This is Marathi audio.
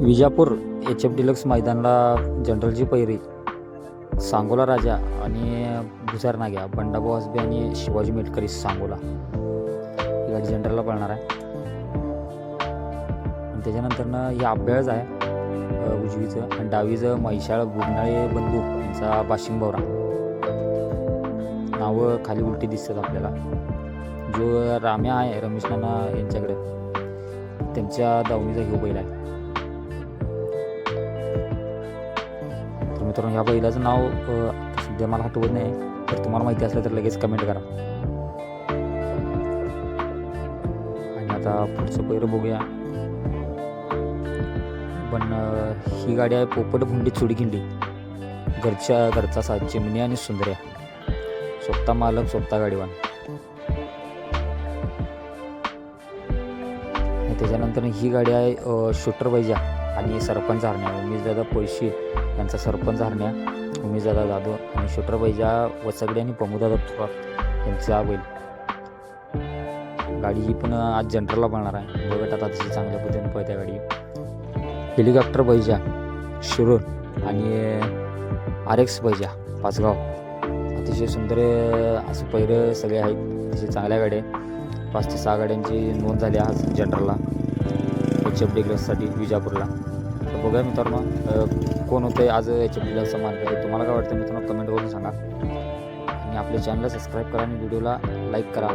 विजापूर एच एफ डिलक्स मैदानाला जनरलची पैरी सांगोला राजा आणि भुजार नाग्या बंडाभाऊ हसबे आणि शिवाजी मेटकरी सांगोला. ही गाडी जनरलला पळणार आहे. आणि त्याच्यानंतरनं ही अभ्यास आहे उजवीचं आणि डावीचं महिशाळ गुरनाळे बंधू यांचा बाशिंग भवरा. नावं खाली उलटी दिसतात आपल्याला. जो राम्या आहे रमेश नाना यांच्याकडे त्यांच्या दावणीचा घेऊ बैल आहे. मित्रांनो ह्या बैलाचं नाव सध्या मला हटवत नाही. तर तुम्हाला माहिती असलं तर लगेच कमेंट करा. आणि आता पुढचं पैर बघूया. पण ही गाडी आहे पोपट भुंडी चुडखिंडी घरच्या घरचा साथ चिमणी आणि सुंदर्या. स्वतः मालक स्वतः गाडीवान. त्याच्यानंतर ही गाडी आहे शूटर बैजा आणि सरपंच हरण्या. उमेशदादा पैसे. यांचा सरपंच हरण्या उमेशदादा जाधव आणि शूटर बैजा वसगडे आणि प्रमोदादा थोरात यांचा बैल गाडी ही पण आज जनरलला पळणार आहे. बघत आता तशी चांगल्या पद्धतीने पळत्या गाडी. हेलिकॉप्टर बैजा शिरूर आणि आर एक्स बैजा पाचगाव. अतिशय सुंदर असं पहिरं सगळे आहेत. अतिशय चांगल्या गाड्या पाच ते सहा गाड्यांची नोंद झाली आज जनरलला. H F डिग्लससाठी विजापूरला. बघूया मित्रांनो. मग कोण होतं आहे आज याच्या एफ मार्ग आहे तुम्हाला काय वाटतं मित्रांनो? कमेंट करून सांगा. आणि आपल्या चॅनलला सबस्क्राईब करा आणि व्हिडिओला लाईक करा.